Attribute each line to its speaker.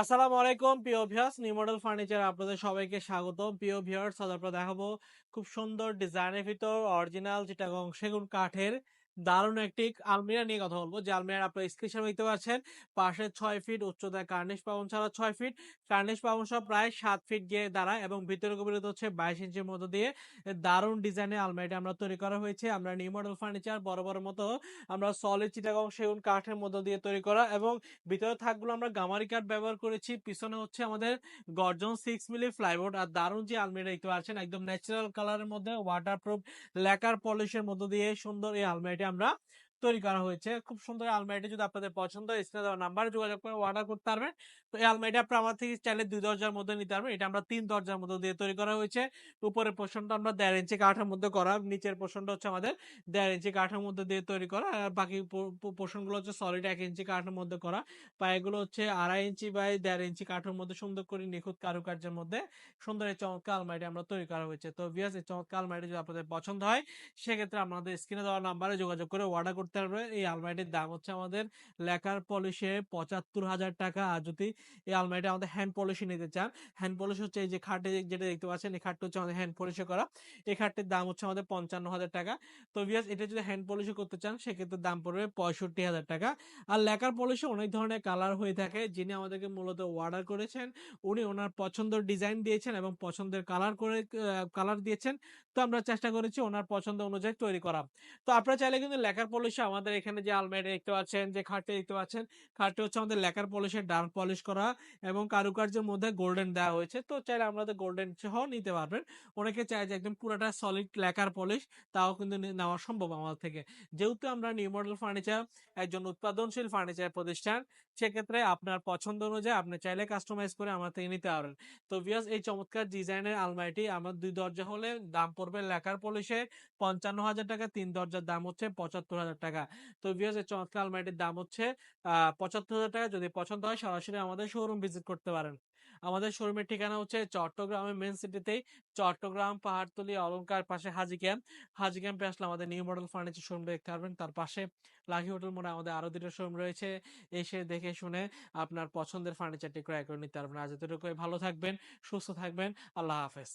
Speaker 1: আসসালামু আলাইকুম, প্রিয় ভিউয়ার্স নিউ মডেল ফার্নিচার আপনাদের সবাইকে স্বাগত প্রিয় ভিউয়ার্স আজ আপনারা দেখাবো খুব সুন্দর ডিজাইনের ভিতর অরিজিনাল চিটাগং সেগুন কাঠের দারুণ একটি আলমিরা নিয়ে কথা বলব। যে আলমিরা আপনার স্ক্রিন দেখতে পাচ্ছেন, পাশে ছয় ফিট উচ্চতায় কার্নিশ পাবন ছাড়া ছয় ফিট কার্নিশ পাবন সহ প্রায় সাত ফিট গিয়ে দাঁড়ায় এবং ভিতরে গভীরতা হচ্ছে বাইশ ইঞ্চির মতো দিয়ে। দারুণ ডিজাইনের আলমারিটা আমরা তৈরি করা হয়েছে। আমরা নিউ মডেল ফার্নিচার বড় বড় মতো আমরা সলিড চিটাগং সেগুন কাঠের মধ্যে দিয়ে তৈরি করা এবং ভিতরে থাকগুলো আমরা গামারি কাঠ ব্যবহার করেছি। পিছনে হচ্ছে আমাদের গর্জন সিক্স মিলি ফ্লাইবোর্ড আর দারুণ যে আলমিরা দেখতে পাচ্ছেন, একদম ন্যাচারাল কালারের মধ্যে ওয়াটারপ্রুফ লেকার পলিশের মধ্য দিয়ে সুন্দর এই আলমারিটি আমরা তৈরি করা হয়েছে। খুব সুন্দর আলমারিটি যদি আপনাদের পছন্দ হয়, স্ক্রিনে দেওয়া নাম্বারে যোগাযোগ করে অর্ডার করতে পারবেন। তো এই আলমারিটা আপনার আমার থেকে চাইলে দুই দরজার মধ্যে নিতে পারবেন। এটা আমরা তিন দরজার মধ্যে দিয়ে তৈরি করা হয়েছে। উপরের পোর্শনটা আমরা দেড় ইঞ্চি কাঠের মধ্যে করা, নিচের পোর্শনটা হচ্ছে আমাদের দেড় ইঞ্চি কাঠের মধ্যে দিয়ে তৈরি করা, আর বাকি পোর্শনগুলো হচ্ছে সলিড এক ইঞ্চি কাঠের মধ্যে করা। পায়েগুলো হচ্ছে আড়াই ইঞ্চি বাই দেড় ইঞ্চি কাঠের মধ্যে সুন্দর করে নিখুঁত কারুকার্যের মধ্যে সুন্দর এই চমৎকার আলমারিটি আমরা তৈরি করা হয়েছে। তো ভিয়াস এই চমৎকার আলমারিটি যদি আপনাদের পছন্দ হয়, সেক্ষেত্রে আপনাদের স্ক্রিনে দেওয়া নাম্বারে যোগাযোগ করে অর্ডার করতে পারবে এই আলমারিটির দাম হচ্ছে আমাদের লেকার পলিশে পঁচাত্তর হাজার টাকা। আর যদি এই আলমারিটা আমাদের হ্যান্ড পলিশে নিতে চান, হ্যান্ড পলিশ হচ্ছে এই যে খাটে যেটা দেখতে পাচ্ছেন, এই খাটটা হচ্ছে আমাদের হ্যান্ড পলিশে করা। এই খাটটির দাম হচ্ছে আমাদের পঞ্চান্ন হাজার টাকা। তো বিয়াস এটা যদি হ্যান্ড পলিশে করতে চান, সেক্ষেত্রে দাম পড়বে পঁয়ষট্টি হাজার টাকা। আর লেকার পলিশে অনেক ধরনের কালার হয়ে থাকে। যিনি আমাদেরকে মূলত অর্ডার করেছেন, উনি ওনার পছন্দের ডিজাইন দিয়েছেন এবং পছন্দের কালার করে কালার দিয়েছেন। তো আমরা চেষ্টা করেছি ওনার পছন্দ অনুযায়ী তৈরি করা। তো আপনারা চাইলে কিন্তু লেকার পলিশে আমাদের এখানে যে আলমারি দেখতে পাচ্ছেন, যে খাটটি দেখতে পাচ্ছেন, খাটটি হচ্ছে আমাদের লেকার পলিশের ডার্ক পলিশ করা এবং কারুকার্যের মধ্যে গোল্ডেন দেওয়া হয়েছে। তো চাইলে আমাদের গোল্ডেন সহ নিতে পারবেন। অনেকে চায় যে একদম পুরোটা সলিড লেকার পলিশ, তাও কিন্তু নেওয়া সম্ভব আমাদের থেকে। যেহেতু আমরা নিউ মডেল ফার্নিচার, একজন উৎপাদনশীল ফার্নিচার প্রতিষ্ঠান, সেক্ষেত্রে আপনার পছন্দ অনুযায়ী আপনি চাইলে কাস্টমাইজ করে আমার থেকে নিতে পারবেন তো ভিয়াস এই চমৎকার ডিজাইনের আলমারিটি আমার দুই দরজা হলে দাম পড়বে লেকার পলিশে পঞ্চান্ন হাজার টাকা, তিন দরজার দাম হচ্ছে পঁচাত্তর হাজার টাকা। তো ভিয়াস এই চমৎকার আলমারিটির দাম হচ্ছে পঁচাত্তর হাজার টাকা। যদি পছন্দ হয়, সরাসরি আমাদের শোরুম ভিজিট করতে পারেন। আমাদের শোরুমের ঠিকানা হচ্ছে চট্টগ্রামের মেন সিটিতেই চট্টগ্রাম, পাহাড়তলি, অলঙ্কার পাশে হাজি ক্যাম্প হাজি ক্যাম্পে আসলে আমাদের নিউ মডেল ফার্নিচার শোরুম দেখতে পারবেন। তার পাশে লাকি হোটেল মোড়ে আমাদের আরও দুটো শোরুম রয়েছে। এসে দেখে শুনে আপনার পছন্দের ফার্নিচারটি ক্রয় করে নিতে পারবেন। আজ এতটুকুই। ভালো থাকবেন, সুস্থ থাকবেন। আল্লাহ হাফেজ।